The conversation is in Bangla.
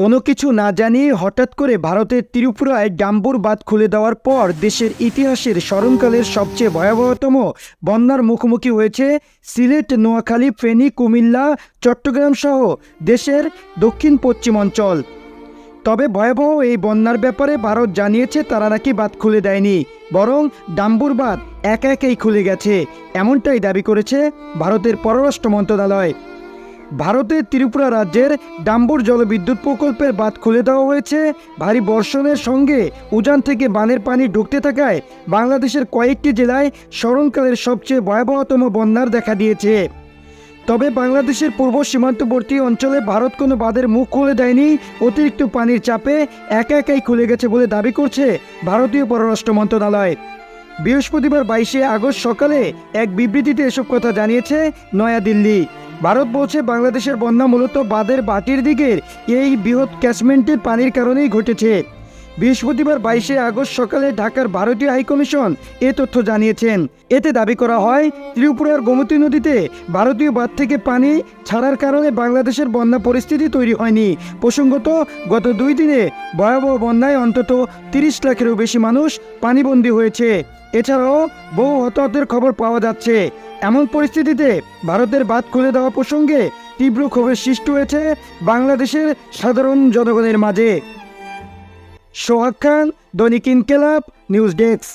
কোনো কিছু না জানিয়ে হঠাৎ করে ভারতের ত্রিপুরায় ডাম্বুর বাঁধ খুলে দেওয়ার পর দেশের ইতিহাসের স্মরণকালের সবচেয়ে ভয়াবহতম বন্যার মুখোমুখি হয়েছে সিলেট, নোয়াখালী, ফেনী, কুমিল্লা, চট্টগ্রাম সহ দেশের দক্ষিণ পশ্চিম অঞ্চল। তবে ভয়াবহ এই বন্যার ব্যাপারে ভারত জানিয়েছে তারা নাকি বাঁধ খুলে দেয়নি, বরং ডাম্বুর বাঁধ একা একেই খুলে গেছে, এমনটাই দাবি করেছে ভারতের পররাষ্ট্র মন্ত্রণালয়। ভারতের ত্রিপুরা রাজ্যের ডাম্বর জলবিদ্যুৎ প্রকল্পের বাঁধ খুলে দেওয়া হয়েছে। ভারী বর্ষণের সঙ্গে উজান থেকে বানের পানি ঢুকতে থাকায় বাংলাদেশের কয়েকটি জেলায় স্মরণকালের সবচেয়ে ভয়াবহতম বন্যার দেখা দিয়েছে। তবে বাংলাদেশের পূর্ব সীমান্তবর্তী অঞ্চলে ভারত কোনো বাঁধের মুখ খুলে দেয়নি। অতিরিক্ত পানির চাপে একা একাই খুলে গেছে বলে দাবি করছে ভারতীয় পররাষ্ট্র মন্ত্রণালয়। বৃহস্পতিবার বাইশে আগস্ট সকালে এক বিবৃতিতে এসব কথা জানিয়েছে নয়াদিল্লি। ভারত বলছে বাংলাদেশের বন্যা মূলত বাঁধের বাটির দিকের এই বৃহৎ ক্যাচমেন্টের পানির কারণেই ঘটেছে। বৃহস্পতিবার বাইশে আগস্ট সকালে ঢাকার ভারতীয় হাইকমিশন এ তথ্য জানিয়েছেন। এতে দাবি করা হয়, ত্রিপুরার গোমতী নদীতে ভারতীয় বাঁধ থেকে পানি ছাড়ার কারণে বাংলাদেশের বন্যা পরিস্থিতি তৈরি হয়নি। প্রসঙ্গত, গত দুই দিনে ভয়াবহ বন্যায় অন্তত তিরিশ লাখেরও বেশি মানুষ পানিবন্দী হয়েছে। এছাড়াও, বহু হতাহতের খবর পাওয়া যাচ্ছে। এমন পরিস্থিতিতে ভারতের বাঁধ খুলে দেওয়া প্রসঙ্গে তীব্র ক্ষোভের সৃষ্টি হয়েছে বাংলাদেশের সাধারণ জনগণের মাঝে। সোহাগ খান দৈনিক ইনকেলাব নিউজ ডেস্ক।